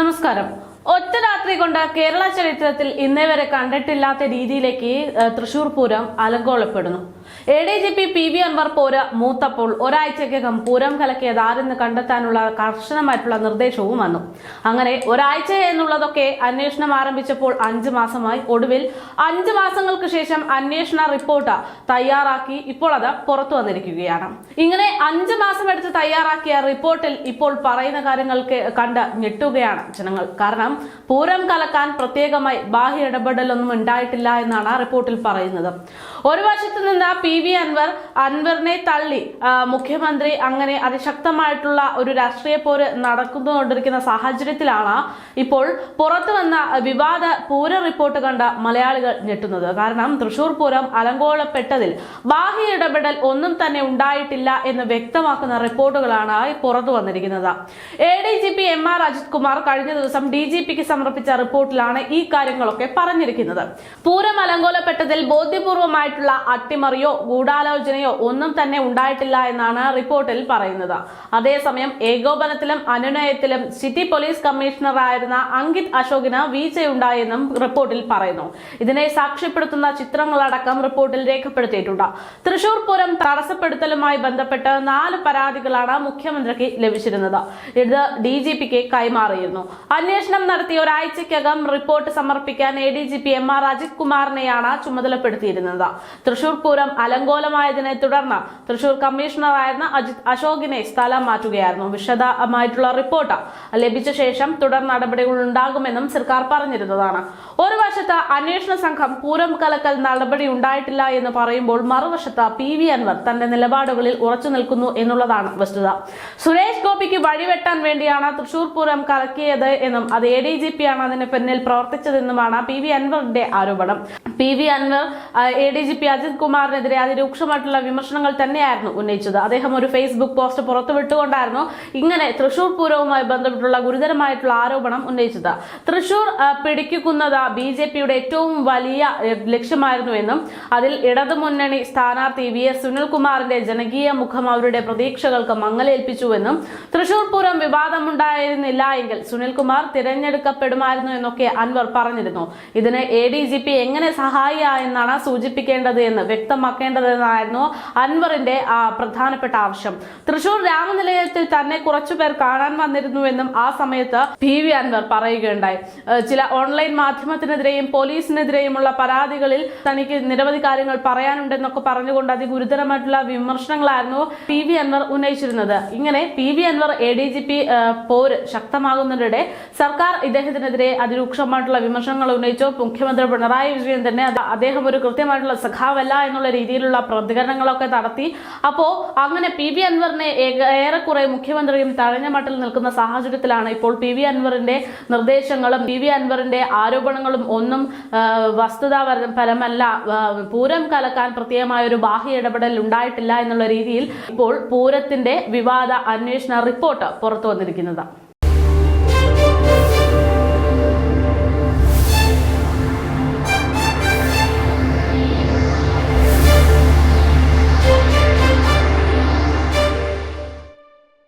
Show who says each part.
Speaker 1: നമസ്കാരം. ഒറ്റ രാത്രി കൊണ്ട് കേരള ചരിത്രത്തിൽ ഇന്നേ വരെ കണ്ടിട്ടില്ലാത്ത രീതിയിലേക്ക് Thrissur Pooram അലങ്കോളപ്പെടുന്നു A D G P P V Anvar പോര മൂത്തപ്പോൾ ഒരാഴ്ചക്കകം പൂരം കലക്കിയത് ആരെന്ന് കണ്ടെത്താനുള്ള കർശനമായിട്ടുള്ള നിർദ്ദേശവും വന്നു. അങ്ങനെ ഒരാഴ്ച എന്നുള്ളതൊക്കെ അന്വേഷണം ആരംഭിച്ചപ്പോൾ അഞ്ച് മാസമായി. ഒടുവിൽ അഞ്ച് മാസങ്ങൾക്ക് ശേഷം അന്വേഷണ റിപ്പോർട്ട് തയ്യാറാക്കി ഇപ്പോൾ അത് പുറത്തു വന്നിരിക്കുകയാണ്. ഇങ്ങനെ അഞ്ച് മാസം എടുത്ത് തയ്യാറാക്കിയ റിപ്പോർട്ടിൽ ഇപ്പോൾ പറയുന്ന കാര്യങ്ങൾക്ക് കണ്ട് ഞെട്ടുകയാണ് ജനങ്ങൾ. കാരണം പൂരം കലക്കാൻ പ്രത്യേകമായി ബാഹ്യ ഇടപെടലൊന്നും ഉണ്ടായിട്ടില്ല എന്നാണ് റിപ്പോർട്ടിൽ പറയുന്നത്. ഒരു വശത്ത് നിന്ന് പി വി അൻവർ അൻവറിനെ തള്ളി മുഖ്യമന്ത്രി അങ്ങനെ അതിശക്തമായിട്ടുള്ള ഒരു രാഷ്ട്രീയ പോര് നടക്കുന്നുകൊണ്ടിരിക്കുന്ന സാഹചര്യത്തിലാണ് ഇപ്പോൾ പുറത്തു വന്ന വിവാദ പൂര റിപ്പോർട്ട് കണ്ട മലയാളികൾ ഞെട്ടുന്നത്. കാരണം തൃശൂർ പൂരം അലങ്കോലപ്പെട്ടതിൽ ബാഹ്യ ഇടപെടൽ ഒന്നും തന്നെ ഉണ്ടായിട്ടില്ല എന്ന് വ്യക്തമാക്കുന്ന റിപ്പോർട്ടുകളാണ് പുറത്തു വന്നിരിക്കുന്നത്. A D G P M R Ajith Kumar കഴിഞ്ഞ ദിവസം ഡി ജി പിക്ക് സമർപ്പിച്ച റിപ്പോർട്ടിലാണ് ഈ കാര്യങ്ങളൊക്കെ പറഞ്ഞിരിക്കുന്നത്. പൂരം അലങ്കോലപ്പെട്ടതിൽ ബോധ്യപൂർവമായിട്ടുള്ള അട്ടിമറിയോ ഗൂഢാലോചനയോ ഒന്നും തന്നെ ഉണ്ടായിട്ടില്ല എന്നാണ് റിപ്പോർട്ടിൽ പറയുന്നത്. അതേസമയം ഏകോപനത്തിലും അനുനയത്തിലും സിറ്റി പോലീസ് കമ്മീഷണറായിരുന്ന അങ്കിത് അശോകിന് വീഴ്ചയുണ്ടായെന്നും റിപ്പോർട്ടിൽ പറയുന്നു. ഇതിനെ സാക്ഷ്യപ്പെടുത്തുന്ന ചിത്രങ്ങളടക്കം റിപ്പോർട്ടിൽ രേഖപ്പെടുത്തിയിട്ടുണ്ട്. തൃശൂർ പൂരം തടസ്സപ്പെടുത്തലുമായി ബന്ധപ്പെട്ട് നാല് പരാതികളാണ് മുഖ്യമന്ത്രിക്ക് ലഭിച്ചിരുന്നത്. ഇത് ഡി ജി പിക്ക് കൈമാറിയിരുന്നു. അന്വേഷണം നടത്തിയ നടത്തി ഒരാഴ്ചയ്ക്കകം റിപ്പോർട്ട് സമർപ്പിക്കാൻ A D G P M R Ajith കുമാറിനെയാണ് ചുമതലപ്പെടുത്തിയിരുന്നത്. തൃശൂർ പൂരം അലങ്കോലമായതിനെ തുടർന്ന് തൃശൂർ കമ്മീഷണറായിരുന്ന അജിത് അശോകിനെ സ്ഥലം മാറ്റുകയായിരുന്നു. വിശദമായിട്ടുള്ള റിപ്പോർട്ട് ലഭിച്ച ശേഷം തുടർ നടപടികൾ ഉണ്ടാകുമെന്നും സർക്കാർ പറഞ്ഞിരുന്നതാണ്. ഒരു വശത്ത് അന്വേഷണ സംഘം പൂരം കലക്കൽ നടപടി ഉണ്ടായിട്ടില്ല എന്ന് പറയുമ്പോൾ മറുവശത്ത് പി വി അൻവർ തന്റെ നിലപാടുകളിൽ ഉറച്ചു നിൽക്കുന്നു എന്നുള്ളതാണ് വസ്തുത. സുരേഷ് ഗോപിക്ക് വഴിവെട്ടാൻ വേണ്ടിയാണ് തൃശൂർ പൂരം കലക്കിയത് എന്നും അത് എ ഡി ജി പി അതിന് പിന്നിൽ പ്രവർത്തിച്ചതെന്നുമാണ് പി വി അൻവറിന്റെ ആരോപണം. P V Anvar A D G P Ajith കുമാറിനെതിരെ അതിരൂക്ഷമായിട്ടുള്ള വിമർശനങ്ങൾ തന്നെയായിരുന്നു ഉന്നയിച്ചത്. അദ്ദേഹം ഒരു ഫേസ്ബുക്ക് പോസ്റ്റ് പുറത്തുവിട്ടുകൊണ്ടായിരുന്നു ഇങ്ങനെ തൃശൂർ പൂരവുമായി ബന്ധപ്പെട്ടുള്ള ഗുരുതരമായിട്ടുള്ള ആരോപണം ഉന്നയിച്ചത്. തൃശൂർ പിടിക്കുന്നത് ബി ജെ പിയുടെ ഏറ്റവും വലിയ ഏ, ലക്ഷ്യമായിരുന്നു എന്നും അതിൽ ഇടതുമുന്നണി സ്ഥാനാർത്ഥി വി എസ് സുനിൽകുമാറിന്റെ ജനകീയ മുഖം അവരുടെ പ്രതീക്ഷകൾക്ക് മങ്ങലേൽപ്പിച്ചുവെന്നും തൃശൂർ പൂരം വിവാദമുണ്ടായിരുന്നില്ല എങ്കിൽ സുനിൽകുമാർ തിരഞ്ഞെടുക്കപ്പെടുമായിരുന്നു എന്നൊക്കെ അൻവർ പറഞ്ഞിരുന്നു. ഇതിന് എ ഡി ജി പി എങ്ങനെ സഹായിയായെന്നാണ് സൂചിപ്പിക്കേണ്ടത് എന്ന് വ്യക്തമാക്കേണ്ടതെന്നായിരുന്നു അൻവറിന്റെ പ്രധാനപ്പെട്ട ആവശ്യം. തൃശൂർ രാമനിലയത്തിൽ തന്നെ കുറച്ചു പേർ കാണാൻ വന്നിരുന്നുവെന്നും ആ സമയത്ത് പി വി അൻവർ പറയുകയുണ്ടായി. ചില ഓൺലൈൻ മാധ്യമത്തിനെതിരെയും പോലീസിനെതിരെയുമുള്ള പരാതികളിൽ തനിക്ക് നിരവധി കാര്യങ്ങൾ പറയാനുണ്ടെന്നൊക്കെ പറഞ്ഞുകൊണ്ട് അതിഗുരുതരമായിട്ടുള്ള വിമർശനങ്ങളായിരുന്നു പി വി അൻവർ ഉന്നയിച്ചിരുന്നത്. ഇങ്ങനെ P V Anvar A D G P പോര് ശക്തമാകുന്നതിനിടെ സർക്കാർ ഇദ്ദേഹത്തിനെതിരെ അതിരൂക്ഷമായിട്ടുള്ള വിമർശനങ്ങൾ ഉന്നയിച്ചു. മുഖ്യമന്ത്രി പിണറായി വിജയൻ തന്നെ അദ്ദേഹം ഒരു കൃത്യമായിട്ടുള്ള സഖാവല്ല എന്നുള്ള രീതിയിലുള്ള പ്രതികരണങ്ങളൊക്കെ നടത്തി. അപ്പോൾ അങ്ങനെ പി വി അൻവറിനെ ഏറെക്കുറെ മുഖ്യമന്ത്രിയും തഴഞ്ഞ മട്ടിൽ നിൽക്കുന്ന സാഹചര്യത്തിലാണ് ഇപ്പോൾ പി വി അൻവറിന്റെ നിർദ്ദേശങ്ങളും പി വി അൻവറിന്റെ ആരോപണങ്ങളും ഒന്നും വസ്തുതാപരമല്ല പൂരം കലക്കാൻ പ്രത്യേകമായ ഒരു ബാഹ്യ ഇടപെടൽ ഉണ്ടായിട്ടില്ല എന്നുള്ള രീതിയിൽ ഇപ്പോൾ പൂരത്തിന്റെ വിവാദ അന്വേഷണ റിപ്പോർട്ട് പുറത്തു വന്നിരിക്കുന്നത്.